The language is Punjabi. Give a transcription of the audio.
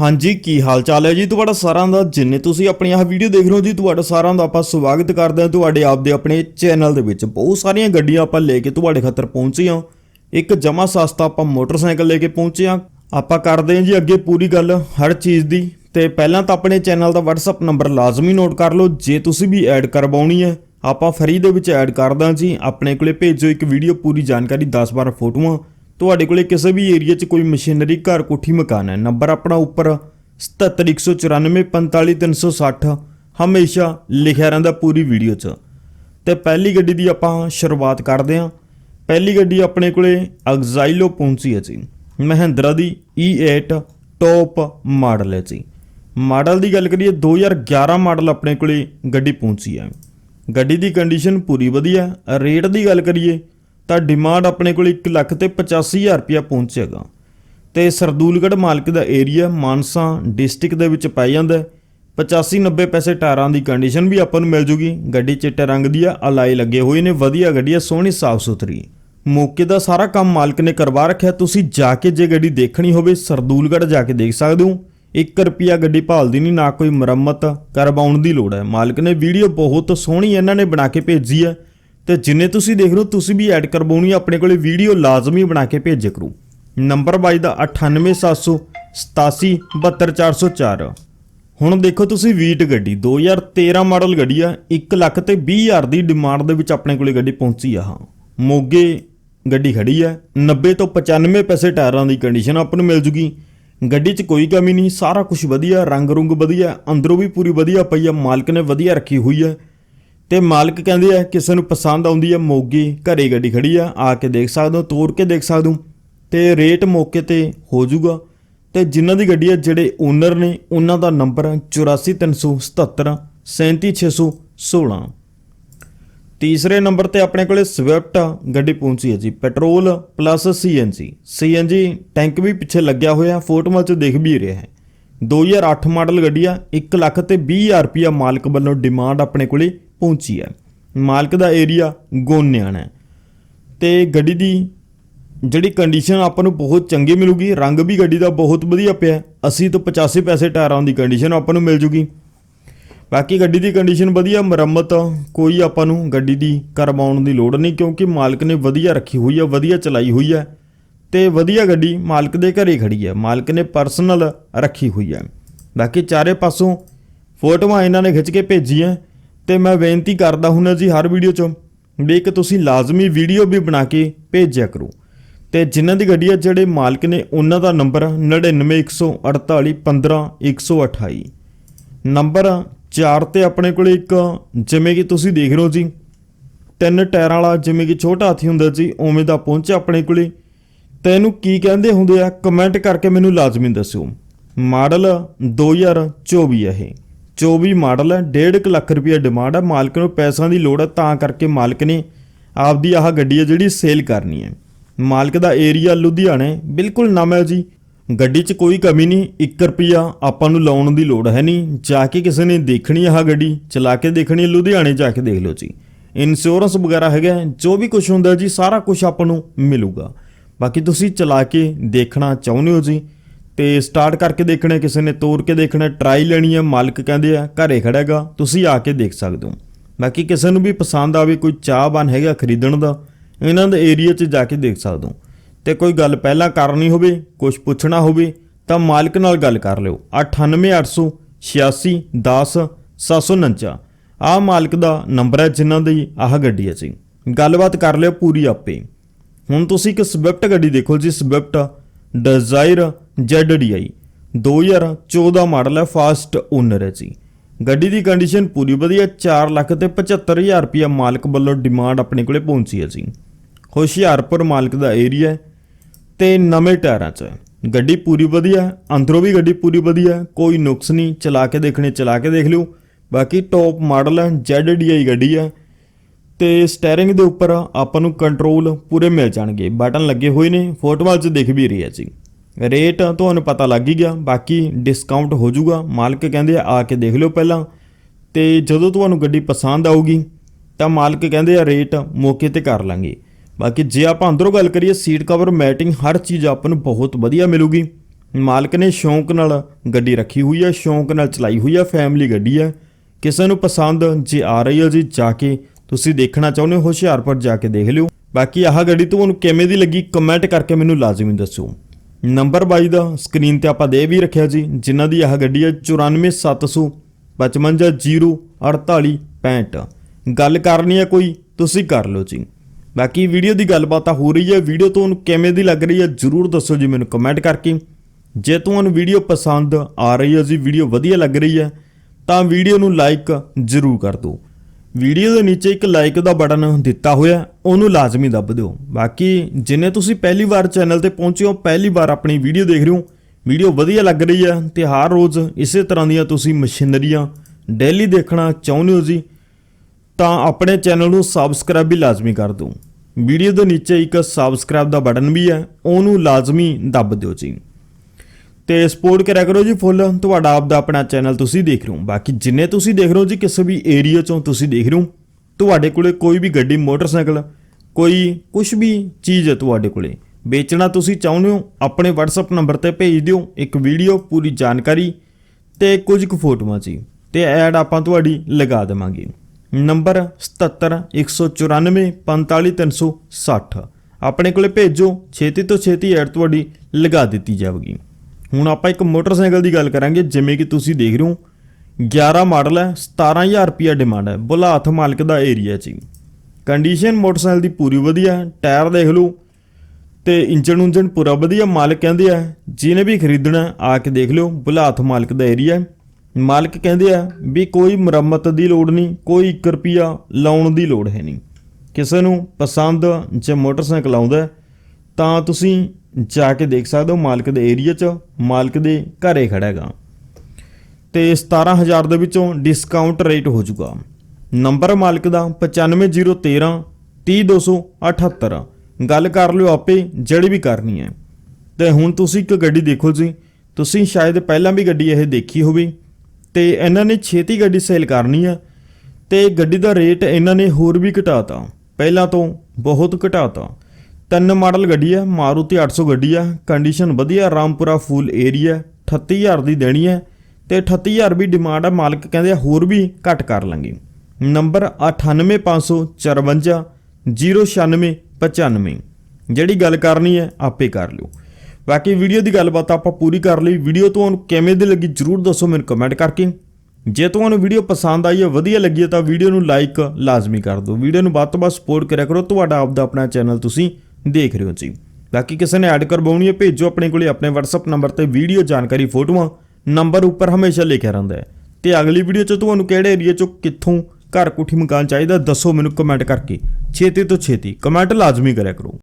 ਹਾਂਜੀ, ਕੀ ਹਾਲ ਚਾਲ ਹੈ ਜੀ ਤੁਹਾਡਾ ਸਾਰਿਆਂ ਦਾ? ਜਿੰਨੇ ਤੁਸੀਂ ਆਪਣੀ ਆਹ ਵੀਡੀਓ ਦੇਖ ਰਹੇ ਹੋ ਜੀ, ਤੁਹਾਡਾ ਸਾਰਿਆਂ ਦਾ ਆਪਾਂ ਸਵਾਗਤ ਕਰਦੇ ਹਾਂ ਤੁਹਾਡੇ ਆਪਦੇ ਆਪਣੇ ਚੈਨਲ ਦੇ ਵਿੱਚ। ਬਹੁਤ ਸਾਰੀਆਂ ਗੱਡੀਆਂ ਆਪਾਂ ਲੈ ਕੇ ਤੁਹਾਡੇ ਖਾਤਰ ਪਹੁੰਚੇ ਹਾਂ। ਇੱਕ ਜਮਾ ਸਸਤਾ ਆਪਾਂ ਮੋਟਰਸਾਈਕਲ ਲੈ ਕੇ ਪਹੁੰਚੇ ਹਾਂ। ਆਪਾਂ ਕਰਦੇ ਹਾਂ ਜੀ ਅੱਗੇ ਪੂਰੀ ਗੱਲ ਹਰ ਚੀਜ਼ ਦੀ। ਤੇ ਪਹਿਲਾਂ ਤਾਂ ਆਪਣੇ ਚੈਨਲ ਦਾ WhatsApp ਨੰਬਰ ਲਾਜ਼ਮੀ ਨੋਟ ਕਰ ਲਓ। ਜੇ ਤੁਸੀਂ ਵੀ ਐਡ ਕਰਵਾਉਣੀ ਹੈ, ਆਪਾਂ ਫਰੀ ਦੇ ਵਿੱਚ ਐਡ ਕਰਦਾ ਜੀ। ਆਪਣੇ ਕੋਲੇ ਭੇਜੋ ਇੱਕ ਵੀਡੀਓ ਪੂਰੀ ਜਾਣਕਾਰੀ 10-12 ਫੋਟੋਆਂ। ਤੁਹਾਡੇ ਕੋਲੇ ਕਿਸੇ ਵੀ ਏਰੀਆ 'ਚ ਕੋਈ ਮਸ਼ੀਨਰੀ ਘਰ, ਕੋਠੀ, ਮਕਾਨ ਹੈ। ਨੰਬਰ ਆਪਣਾ ਉੱਪਰ 7714945360 ਹਮੇਸ਼ਾ ਲਿਖਿਆ ਰਹਿੰਦਾ ਪੂਰੀ ਵੀਡੀਓ 'ਚ। ਤੇ ਪਹਿਲੀ ਗੱਡੀ ਦੀ ਆਪਾਂ ਸ਼ੁਰੂਆਤ ਕਰਦੇ ਹਾਂ। ਪਹਿਲੀ ਗੱਡੀ ਆਪਣੇ ਕੋਲੇ ਅਗਜ਼ਾਈਲੋ ਪਹੁੰਚੀ ਹੈ ਜੀ। ਮਹਿੰਦਰਾ ਦੀ E8 ਟੌਪ ਮਾਡਲ ਹੈ ਜੀ। ਮਾਡਲ ਦੀ ਗੱਲ ਕਰੀਏ 2011 ਮਾਡਲ ਆਪਣੇ ਕੋਲੇ ਗੱਡੀ ਪਹੁੰਚੀ ਹੈ। ਗੱਡੀ ਦੀ ਕੰਡੀਸ਼ਨ ਪੂਰੀ ਵਧੀਆ ਰੇਟ ਦੀ ਗੱਲ ਕਰੀਏ ਤਾਂ ਡਿਮਾਂਡ ਆਪਣੇ ਕੋਲ 1 ਲੱਖ ਤੇ 85000 ਰੁਪਇਆ ਪਹੁੰਚੇਗਾ। ਤੇ ਸਰਦੂਲਗੜ੍ਹ ਮਾਲਕ ਦਾ ਏਰੀਆ ਮਾਨਸਾ ਡਿਸਟ੍ਰਿਕਟ ਦੇ ਵਿੱਚ ਪੈ ਜਾਂਦਾ ਹੈ। 85 90 ਪੈਸੇ ਟਾਇਰਾਂ ਦੀ ਕੰਡੀਸ਼ਨ ਵੀ ਆਪਾਂ ਨੂੰ ਮਿਲ ਜੂਗੀ। ਗੱਡੀ ਚਿੱਟੇ ਰੰਗ ਦੀ ਆ ਅਲਾਈ ਲੱਗੇ ਹੋਏ ਨੇ, ਵਧੀਆ ਗੱਡੀ ਆ, ਸੋਹਣੀ, ਸਾਫ਼ ਸੁਥਰੀ। ਮੌਕੇ ਦਾ ਸਾਰਾ ਕੰਮ ਮਾਲਕ ਨੇ ਕਰਵਾ ਰੱਖਿਆ। ਤੁਸੀਂ ਜਾ ਕੇ ਜੇ ਗੱਡੀ ਦੇਖਣੀ ਹੋਵੇ, ਸਰਦੂਲਗੜ੍ਹ ਜਾ ਕੇ ਦੇਖ ਸਕਦੇ ਹੋ। 1 ਰੁਪਿਆ ਗੱਡੀ ਭਾਲਦੀ ਨਹੀਂ, ਨਾ ਕੋਈ ਮੁਰੰਮਤ ਕਰਵਾਉਣ ਦੀ ਲੋੜ ਹੈ। ਮਾਲਕ ਨੇ ਵੀਡੀਓ ਬਹੁਤ ਸੋਹਣੀ ਇਹਨਾਂ ਨੇ ਬਣਾ ਕੇ ਭੇਜੀ ਹੈ। ਤੇ ਜਿੰਨੇ ਤੁਸੀਂ ਦੇਖ ਰਹੇ ਹੋ, ਤੁਸੀਂ ਵੀ ਐਡ ਕਰਵਾਉਣੀ ਆਪਣੇ ਕੋਲੇ ਵੀਡੀਓ ਲਾਜ਼ਮੀ ਬਣਾ ਕੇ ਭੇਜਿਆ ਕਰੋ। ਨੰਬਰ ਬਾਈ ਦਾ 9878872404 ਹੁਣ ਦੇਖੋ ਤੁਸੀਂ ਵੀਟ ਗੱਡੀ 2013 ਮਾਡਲ ਗੱਡੀ ਆ 1 ਲੱਖ ਤੇ 20 ਹਜ਼ਾਰ ਦੀ ਡਿਮਾਂਡ ਦੇ ਵਿੱਚ ਆਪਣੇ ਕੋਲੇ ਗੱਡੀ ਪਹੁੰਚੀ ਆ, ਹਾਂ। ਮੋਗੇ ਗੱਡੀ ਖੜੀ ਆ 90 ਤੋਂ 95 ਪੈਸੇ ਟਾਇਰਾਂ ਦੀ ਕੰਡੀਸ਼ਨ ਆਪਾਂ ਨੂੰ ਮਿਲ ਜੂਗੀ। ਗੱਡੀ 'ਚ ਕੋਈ ਕਮੀ ਨਹੀਂ, ਸਾਰਾ ਕੁਝ ਵਧੀਆ, ਰੰਗ ਰੁੰਗ ਵਧੀਆ, ਅੰਦਰੋਂ ਵੀ ਪੂਰੀ ਵਧੀਆ ਪਈ ਆ, ਮਾਲਕ ਨੇ ਵਧੀਆ ਰੱਖੀ ਹੋਈ ਆ। ਤੇ ਮਾਲਕ ਕਹਿੰਦੇ ਆ ਕਿਸੇ ਨੂੰ ਪਸੰਦ ਆਉਂਦੀ ਆ ਮੋਗੀ ਘਰੇ ਗੱਡੀ ਖੜੀ ਆ ਆ ਕੇ ਦੇਖ ਸਕਦੇ ਹੋ, ਤੋੜ ਕੇ ਦੇਖ ਸਕਦੇ ਹੋ। ਤੇ ਰੇਟ ਮੌਕੇ ਤੇ ਹੋ ਜਾਊਗਾ। ਤੇ ਜਿਨ੍ਹਾਂ ਦੀ ਗੱਡੀ ਆ, ਜਿਹੜੇ ਓਨਰ ਨੇ, ਉਹਨਾਂ ਦਾ ਨੰਬਰ 84377 37616 ਤੀਸਰੇ ਨੰਬਰ ਤੇ ਆਪਣੇ ਕੋਲੇ ਸਵਿਫਟ ਗੱਡੀ ਪਹੁੰਚੀ ਹੈ ਜੀ। Petrol plus CNG CNG tank ਵੀ ਪਿੱਛੇ ਲੱਗਿਆ ਹੋਇਆ ਫੋਟੋਆਂ 'ਚ ਦਿਖ ਵੀ ਰਿਹਾ ਹੈ। 2008 ਮਾਡਲ ਗੱਡੀ ਆ 1 ਲੱਖ ਤੇ 20 ਹਜ਼ਾਰ ਰੁਪਿਆ ਮਾਲਕ ਵੱਲੋਂ ਡਿਮਾਂਡ ਆਪਣੇ ਕੋਲੇ ਪਹੁੰਚੀ ਹੈ। ਮਾਲਕ ਦਾ ਏਰੀਆ ਗੋਨਿਆਣਾ ਹੈ। ਤੇ ਗੱਡੀ ਦੀ ਜਿਹੜੀ ਕੰਡੀਸ਼ਨ ਆਪਾਂ ਨੂੰ ਬਹੁਤ ਚੰਗੀ ਮਿਲੂਗੀ, ਰੰਗ ਵੀ ਗੱਡੀ ਦਾ ਬਹੁਤ ਵਧੀਆ ਪਿਆ ਹੈ। 80 ਤੋਂ 85 ਪੈਸੇ ਟਾਇਰਾਂ ਦੀ ਕੰਡੀਸ਼ਨ ਆਪਾਂ ਨੂੰ ਮਿਲ ਜੂਗੀ। ਬਾਕੀ ਗੱਡੀ ਦੀ ਕੰਡੀਸ਼ਨ ਵਧੀਆ, ਮੁਰੰਮਤ ਕੋਈ ਆਪਾਂ ਨੂੰ ਗੱਡੀ ਦੀ ਕਰਵਾਉਣ ਦੀ ਲੋੜ ਨਹੀਂ, ਕਿਉਂਕਿ ਮਾਲਕ ਨੇ ਵਧੀਆ ਰੱਖੀ ਹੋਈ ਹੈ, ਵਧੀਆ ਚਲਾਈ ਹੋਈ ਹੈ। ਤੇ ਵਧੀਆ ਗੱਡੀ ਮਾਲਕ ਦੇ ਘਰੇ ਖੜੀ ਹੈ। ਮਾਲਕ ਨੇ ਪਰਸਨਲ ਰੱਖੀ ਹੋਈ ਹੈ। ਬਾਕੀ ਚਾਰੇ ਪਾਸੋਂ ਫੋਟੋਆਂ ਇਹਨਾਂ ਨੇ ਖਿੱਚ ਕੇ ਭੇਜੀਆਂ। ਤੇ ਮੈਂ ਬੇਨਤੀ ਕਰਦਾ ਹੁੰਨਾ ਜੀ ਹਰ ਵੀਡੀਓ 'ਚ ਵੀ ਇੱਕ ਤੁਸੀਂ ਲਾਜ਼ਮੀ ਵੀਡੀਓ ਵੀ ਬਣਾ ਕੇ ਭੇਜਿਆ ਕਰੋ। ਤੇ ਜਿਨ੍ਹਾਂ ਦੀ ਗੱਡੀ ਹੈ ਜਿਹੜੇ ਮਾਲਕ ਨੇ ਉਹਨਾਂ ਦਾ ਨੰਬਰ 9914815128 ਨੰਬਰ 4 ਤੇ ਆਪਣੇ ਕੋਲ ਇੱਕ, ਜਿਵੇਂ ਕਿ ਤੁਸੀਂ ਦੇਖ ਰਹੇ ਹੋ ਜੀ, ਤਿੰਨ ਟਾਇਰਾਂ ਵਾਲਾ, ਜਿਵੇਂ ਕਿ ਛੋਟਾ ਹਾਥੀ ਹੁੰਦਾ ਜੀ, ਉਵੇਂ ਦਾ ਪਹੁੰਚਿਆ ਆਪਣੇ ਕੋਲੇ। ਤੇ ਇਹਨੂੰ ਕੀ ਕਹਿੰਦੇ ਹੁੰਦੇ ਆ, ਕਮੈਂਟ ਕਰਕੇ ਮੈਨੂੰ ਲਾਜ਼ਮੀ ਦੱਸਿਓ। ਮਾਡਲ 2024 ਹੈ ਇਹ। 24 ਮਾਡਲ ਹੈ 1.5 ਲੱਖ ਰੁਪਏ ਡਿਮਾਂਡ ਹੈ ਮਾਲਕ ਨੂੰ ਪੈਸਿਆਂ ਦੀ ਲੋੜ ਹੈ ਤਾਂ ਕਰਕੇ ਮਾਲਕ ਨੇ ਆਪਦੀ ਆਹ ਗੱਡੀ ਹੈ ਜਿਹੜੀ ਸੇਲ ਕਰਨੀ ਹੈ ਮਾਲਕ ਦਾ ਏਰੀਆ ਲੁਧਿਆਣਾ, ਬਿਲਕੁਲ ਨਵਾਂ ਹੈ ਜੀ। ਗੱਡੀ 'ਚ ਕੋਈ ਕਮੀ ਨਹੀਂ 1 ਰੁਪਿਆ ਆਪਾਂ ਨੂੰ ਲਾਉਣ ਦੀ ਲੋੜ ਹੈ ਨਹੀਂ। ਜਾ ਕੇ ਕਿਸੇ ਨੇ ਦੇਖਣੀ ਆਹ ਗੱਡੀ, ਚਲਾ ਕੇ ਦੇਖਣੀ ਲੁਧਿਆਣੇ ਜਾ ਕੇ ਦੇਖ ਲਓ ਜੀ। ਇੰਸ਼ੋਰੈਂਸ ਵਗੈਰਾ ਹੈਗਾ, ਜੋ ਵੀ ਕੁਝ ਹੁੰਦਾ ਜੀ, ਸਾਰਾ ਕੁਝ ਆਪਾਂ ਨੂੰ ਮਿਲੂਗਾ। ਬਾਕੀ ਤੁਸੀਂ ਚਲਾ ਕੇ ਦੇਖਣਾ ਚਾਹੁੰਦੇ ਹੋ ਜੀ। ਤੇ ਸਟਾਰਟ ਕਰਕੇ ਦੇਖਣਾ ਕਿਸੇ ਨੇ, ਤੋੜ ਕੇ ਦੇਖਣਾ ਟਰਾਈ ਲੈਣੀ ਹੈ, ਮਾਲਕ ਕਹਿੰਦੇ ਆ, ਘਰੇ ਖੜੇਗਾ ਤੁਸੀਂ ਆ ਕੇ ਦੇਖ ਸਕਦੇ ਹੋ। ਬਾਕੀ ਕਿਸੇ ਨੂੰ ਵੀ ਪਸੰਦ ਆਵੇ, ਕੋਈ ਚਾਹਵਾਨ ਹੈਗਾ ਖਰੀਦਣ ਦਾ, ਇਹਨਾਂ ਦੇ ਏਰੀਆ 'ਚ ਜਾ ਕੇ ਦੇਖ ਸਕਦੇ ਹੋ। ਤੇ ਕੋਈ ਗੱਲ ਪਹਿਲਾਂ ਕਰਨੀ ਹੋਵੇ ਕੁਝ ਪੁੱਛਣਾ ਹੋਵੇ, ਤਾਂ ਮਾਲਕ ਨਾਲ ਗੱਲ ਕਰ ਲਿਓ। 98886 10 749 ਆਹ ਮਾਲਕ ਦਾ ਨੰਬਰ ਹੈ ਜਿਨ੍ਹਾਂ ਦੀ ਆਹ ਗੱਡੀ ਹੈ ਜੀ। ਗੱਲਬਾਤ ਕਰ ਲਿਓ ਪੂਰੀ ਆਪੇ। ਹੁਣ ਤੁਸੀਂ ਇੱਕ ਸਵਿਫਟ ਗੱਡੀ ਦੇਖੋ ਜੀ ਸਵਿਫਟ ਡਿਜ਼ਾਇਰ ZDI 2014 ਮਾਡਲ ਹੈ ਫਾਸਟ ਓਨਰ ਹੈ ਜੀ। ਗੱਡੀ ਦੀ ਕੰਡੀਸ਼ਨ ਪੂਰੀ ਵਧੀਆ 4 ਲੱਖ ਤੇ 75000 ਰੁਪਇਆ ਮਾਲਕ ਵੱਲੋਂ ਡਿਮਾਂਡ ਆਪਣੇ ਕੋਲੇ ਪਹੁੰਚੀ ਹੈ ਜੀ। ਹੁਸ਼ਿਆਰਪੁਰ ਮਾਲਕ ਦਾ ਏਰੀਆ ਹੈ ਤੇ ਨਵੇਂ ਟਾਇਰਾਂ 'ਚ ਗੱਡੀ ਪੂਰੀ ਵਧੀਆ, ਅੰਦਰੋਂ ਵੀ ਗੱਡੀ ਪੂਰੀ ਵਧੀਆ, ਕੋਈ ਨੁਕਸ ਨਹੀਂ, ਚਲਾ ਕੇ ਦੇਖਣੇ, ਚਲਾ ਕੇ ਦੇਖ ਲਿਓ। ਬਾਕੀ ਟੌਪ ਮਾਡਲ ਹੈ ZDI ਗੱਡੀ ਹੈ ਤੇ ਸਟੀਅਰਿੰਗ ਦੇ ਉੱਪਰ ਆਪਾਂ ਨੂੰ ਕੰਟਰੋਲ ਪੂਰੇ ਮਿਲ ਜਾਣਗੇ। ਬਟਨ ਲੱਗੇ ਹੋਏ ਨੇ ਫੋਟੋਆਂ 'ਚ ਦਿਖ ਵੀ ਰਹੀ ਹੈ ਜੀ। ਰੇਟ ਤੁਹਾਨੂੰ ਪਤਾ ਲੱਗ ਹੀ ਗਿਆ, ਬਾਕੀ ਡਿਸਕਾਊਂਟ ਹੋ ਜਾਊਗਾ। ਮਾਲਕ ਕਹਿੰਦੇ ਆ ਆ ਕੇ ਦੇਖ ਲਿਓ ਪਹਿਲਾਂ। ਤੇ ਜਦੋਂ ਤੁਹਾਨੂੰ ਗੱਡੀ ਪਸੰਦ ਆਊਗੀ, ਤਾਂ ਮਾਲਕ ਕਹਿੰਦੇ ਆ, ਰੇਟ ਮੌਕੇ ਤੇ ਕਰ ਲਾਂਗੇ। ਬਾਕੀ ਜੇ ਆਪਾਂ ਅੰਦਰੋਂ ਗੱਲ ਕਰੀਏ ਸੀਟ ਕਵਰ ਮੈਟਿੰਗ ਹਰ ਚੀਜ਼ ਆਪਾਂ ਨੂੰ ਬਹੁਤ ਵਧੀਆ ਮਿਲੂਗੀ। ਮਾਲਕ ਨੇ ਸ਼ੌਂਕ ਨਾਲ ਗੱਡੀ ਰੱਖੀ ਹੋਈ ਹੈ ਸ਼ੌਂਕ ਨਾਲ ਚਲਾਈ ਹੋਈ ਹੈ ਫੈਮਿਲੀ ਗੱਡੀ ਹੈ ਕਿਸੇ ਨੂੰ ਪਸੰਦ ਜੇ ਆ ਰਹੀ ਹੈ ਜੀ, ਜਾ ਕੇ ਤੁਸੀਂ ਦੇਖਣਾ ਚਾਹੁੰਦੇ ਹੋ, ਹੁਸ਼ਿਆਰਪੁਰ ਜਾ ਕੇ ਦੇਖ ਲਿਓ। ਬਾਕੀ ਆਹ ਗੱਡੀ ਤੁਹਾਨੂੰ ਕਿਵੇਂ ਦੀ ਲੱਗੀ ਕਮੈਂਟ ਕਰਕੇ ਮੈਨੂੰ ਲਾਜ਼ਮੀ ਦੱਸੋ। ਨੰਬਰ 22 ਦਾ ਸਕਰੀਨ ਤੇ ਆਪਾਂ ਦੇ ਵੀ ਰੱਖਿਆ ਜੀ, ਜਿਨ੍ਹਾਂ ਦੀ ਇਹ ਗੱਡੀ ਹੈ 947505504865 ਗੱਲ ਕਰਨੀ ਹੈ ਕੋਈ, ਤੁਸੀਂ ਕਰ ਲਓ ਜੀ। ਬਾਕੀ ਵੀਡੀਓ ਦੀ ਗੱਲਬਾਤ ਤਾਂ ਹੋ ਰਹੀ ਹੈ, ਵੀਡੀਓ ਤੁਹਾਨੂੰ ਕਿਵੇਂ ਦੀ ਲੱਗ ਰਹੀ ਹੈ, ਜਰੂਰ ਦੱਸੋ ਜੀ ਮੈਨੂੰ ਕਮੈਂਟ ਕਰਕੇ। ਜੇ ਤੁਹਾਨੂੰ ਵੀਡੀਓ ਪਸੰਦ ਆ ਰਹੀ ਹੈ ਜੀ, ਵੀਡੀਓ ਵਧੀਆ ਲੱਗ ਰਹੀ ਹੈ, ਤਾਂ ਵੀਡੀਓ ਨੂੰ ਲਾਈਕ ਜਰੂਰ ਕਰ ਦਿਓ। ਵੀਡੀਓ ਦੇ ਨੀਚੇ ਇੱਕ ਲਾਈਕ ਦਾ ਬਟਨ ਦਿੱਤਾ ਹੋਇਆ ਉਹਨੂੰ ਲਾਜ਼ਮੀ ਦੱਬ ਦਿਓ। ਬਾਕੀ ਜਿੰਨੇ ਤੁਸੀਂ ਪਹਿਲੀ ਵਾਰ ਚੈਨਲ ਤੇ ਪਹੁੰਚੇ ਹੋ, ਪਹਿਲੀ ਵਾਰ ਆਪਣੀ ਵੀਡੀਓ ਦੇਖ ਰਹੇ ਹੋ, ਵੀਡੀਓ ਵਧੀਆ ਲੱਗ ਰਹੀ ਹੈ ਤੇ ਹਰ ਰੋਜ਼ ਇਸੇ ਤਰ੍ਹਾਂ ਦੀਆਂ ਤੁਸੀਂ ਮਸ਼ੀਨਰੀਆਂ ਡੇਲੀ ਦੇਖਣਾ ਚਾਹੁੰਦੇ ਹੋ ਜੀ, ਤਾਂ ਆਪਣੇ ਚੈਨਲ ਨੂੰ ਸਬਸਕ੍ਰਾਈਬ ਵੀ ਲਾਜ਼ਮੀ ਕਰ ਦਿਓ। ਵੀਡੀਓ ਦੇ ਨੀਚੇ ਇੱਕ ਸਬਸਕ੍ਰਾਈਬ ਦਾ ਬਟਨ ਵੀ ਹੈ, ਉਹਨੂੰ ਲਾਜ਼ਮੀ ਦੱਬ ਦਿਓ ਜੀ। ਤੇ ਸਪੋਰਟ ਕਰਿਆ ਕਰੋ ਜੀ ਫੁੱਲ ਤੁਹਾਡਾ ਆਪ ਦਾ ਆਪਣਾ ਚੈਨਲ ਤੁਸੀਂ ਦੇਖ ਰਹੇ ਹੋ। ਬਾਕੀ ਜਿੰਨੇ ਤੁਸੀਂ ਦੇਖ ਰਹੇ ਹੋ ਜੀ, ਕਿਸੇ ਵੀ ਏਰੀਆ ਚੋਂ ਤੁਸੀਂ ਦੇਖ ਰਹੇ ਹੋ, ਤੁਹਾਡੇ ਕੋਲੇ ਕੋਈ ਵੀ ਗੱਡੀ, ਮੋਟਰਸਾਈਕਲ, ਕੋਈ ਕੁਝ ਵੀ ਚੀਜ਼ ਹੈ ਤੁਹਾਡੇ ਕੋਲੇ, ਵੇਚਣਾ ਤੁਸੀਂ ਚਾਹੁੰਦੇ ਹੋ, ਆਪਣੇ WhatsApp ਨੰਬਰ ਤੇ ਭੇਜ ਦਿਓ, ਇੱਕ ਵੀਡੀਓ ਪੂਰੀ ਜਾਣਕਾਰੀ ਤੇ ਕੁਝ ਕੁ ਫੋਟੋਆਂ ਜੀ, ਤੇ ਐਡ ਆਪਾਂ ਤੁਹਾਡੀ ਲਗਾ ਦੇਵਾਂਗੇ। ਨੰਬਰ 7714945360 ਆਪਣੇ ਕੋਲੇ ਭੇਜੋ, ਛੇਤੀ ਤੋਂ ਛੇਤੀ ਐਡ ਤੁਹਾਡੀ ਲਗਾ ਦਿੱਤੀ ਜਾਵੇਗੀ। ਹੁਣ ਆਪਾਂ ਇੱਕ ਮੋਟਰਸਾਈਕਲ ਦੀ ਗੱਲ ਕਰਾਂਗੇ, ਜਿਵੇਂ ਕਿ ਤੁਸੀਂ ਦੇਖ ਰਹੇ ਹੋ 11 ਮਾਡਲ ਹੈ 17000 ਰੁਪਿਆ ਡਿਮਾਂਡ ਹੈ ਬੁਲਾਥ ਮਾਲਕ ਦਾ ਏਰੀਆ ਚ ਕੰਡੀਸ਼ਨ ਮੋਟਰਸਾਈਕਲ ਦੀ ਪੂਰੀ ਵਧੀਆ ਟਾਇਰ ਦੇਖ ਲਓ, ਤੇ ਇੰਜਨ ਉਂਜਨ ਪੂਰਾ ਵਧੀਆ, ਮਾਲਕ ਕਹਿੰਦੇ ਆ, ਜਿਹਨੇ ਵੀ ਖਰੀਦਣਾ, ਆ ਕੇ ਦੇਖ ਲਿਓ ਬੁਲਾਥ ਮਾਲਕ ਦਾ ਏਰੀਆ ਮਾਲਕ ਕਹਿੰਦੇ ਆ ਵੀ ਕੋਈ ਮੁਰੰਮਤ ਦੀ ਲੋੜ ਨਹੀਂ, ਕੋਈ 1 ਰੁਪਿਆ ਲਾਉਣ ਦੀ ਲੋੜ ਹੈ ਨਹੀਂ। ਕਿਸੇ ਨੂੰ ਪਸੰਦ ਜੇ ਮੋਟਰਸਾਈਕਲ ਆਉਂਦਾ ਤਾਂ ਤੁਸੀਂ ਜਾ ਕੇ ਦੇਖ ਸਕਦੇ ਹੋ ਮਾਲਕ ਦੇ ਏਰੀਆ 'ਚ ਮਾਲਕ ਦੇ ਘਰੇ ਖੜਾ ਹੈਗਾ। ਤੇ 17000 ਦੇ ਵਿੱਚੋਂ ਡਿਸਕਾਊਂਟ ਰੇਟ ਹੋ ਜਾਊਗਾ। ਨੰਬਰ ਮਾਲਕ ਦਾ 95013 30278 ਗੱਲ ਕਰ ਲਿਓ ਆਪੇ ਜਿਹੜੀ ਵੀ ਕਰਨੀ ਹੈ। ਤੇ ਹੁਣ ਤੁਸੀਂ ਇੱਕ ਗੱਡੀ ਦੇਖੋ ਜੀ। ਤੁਸੀਂ ਸ਼ਾਇਦ ਪਹਿਲਾਂ ਵੀ ਗੱਡੀ ਇਹ ਦੇਖੀ ਹੋਵੇ। ਤੇ ਇਹਨਾਂ ਨੇ ਛੇਤੀ ਗੱਡੀ ਸੇਲ ਕਰਨੀ ਹੈ। ਤੇ ਗੱਡੀ ਦਾ ਰੇਟ ਇਹਨਾਂ ਨੇ ਹੋਰ ਵੀ ਘਟਾਤਾ। ਪਹਿਲਾਂ ਤੋਂ ਬਹੁਤ ਘਟਾਤਾ। ਤਿੰਨ ਮਾਡਲ ਗੱਡੀ ਹੈ ਮਾਰੂਤੀ 800 ਗੱਡੀ ਹੈ ਕੰਡੀਸ਼ਨ ਵਧੀਆ, ਰਾਮਪੁਰਾ ਫੁੱਲ ਏਰੀਆ 38000 ਦੀ ਦੇਣੀ ਹੈ ਤੇ 38000 ਵੀ ਡਿਮਾਂਡ ਹੈ ਮਾਲਕ ਕਹਿੰਦੇ ਆ ਹੋਰ ਵੀ ਘੱਟ ਕਰ ਲਾਂਗੇ। ਨੰਬਰ 98554 09695 ਜਿਹੜੀ ਗੱਲ ਕਰਨੀ ਹੈ ਆਪੇ ਕਰ ਲਿਓ। ਬਾਕੀ ਵੀਡੀਓ ਦੀ ਗੱਲਬਾਤ ਆਪਾਂ ਪੂਰੀ ਕਰ ਲਈ। ਵੀਡੀਓ ਤੁਹਾਨੂੰ ਕਿਵੇਂ ਦੀ ਲੱਗੀ ਜਰੂਰ ਦੱਸੋ ਮੈਨੂੰ ਕਮੈਂਟ ਕਰਕੇ। ਜੇ ਤੁਹਾਨੂੰ ਵੀਡੀਓ ਪਸੰਦ ਆਈ ਹੈ ਵਧੀਆ ਲੱਗੀ ਹੈ ਤਾਂ ਵੀਡੀਓ ਨੂੰ ਲਾਈਕ ਲਾਜ਼ਮੀ ਕਰ ਦਿਓ। ਵੀਡੀਓ ਨੂੰ ਵੱਧ ਤੋਂ ਵੱਧ ਸਪੋਰਟ ਕਰਿਆ ਕਰੋ। ਤੁਹਾਡਾ ਆਪਦਾ ਆਪਣਾ ਚੈਨਲ ਤੁਸੀਂ ਦੇਖ ਰਹੇ ਹੋ ਜੀ। ਬਾਕੀ ਕਿਸੇ ਨੇ ਐਡ ਕਰਵਾਉਣੀ ਹੈ, ਭੇਜੋ ਆਪਣੇ ਕੋਲੇ ਆਪਣੇ WhatsApp ਨੰਬਰ ਤੇ ਵੀਡੀਓ ਜਾਣਕਾਰੀ ਫੋਟੋਆਂ। ਨੰਬਰ ਉੱਪਰ ਹਮੇਸ਼ਾ ਲਿਖਿਆ ਰਹਿੰਦਾ ਹੈ। ਤੇ ਅਗਲੀ ਵੀਡੀਓ 'ਚ ਤੁਹਾਨੂੰ ਕਿਹੜੇ ਏਰੀਆ 'ਚੋਂ ਕਿੱਥੋਂ ਘਰ ਕੋਠੀ ਮਕਾਨ ਚਾਹੀਦਾ, ਦੱਸੋ ਮੈਨੂੰ ਕਮੈਂਟ ਕਰਕੇ। ਛੇਤੀ ਤੋਂ ਛੇਤੀ ਕਮੈਂਟ ਲਾਜ਼ਮੀ ਕਰਿਆ ਕਰੋ।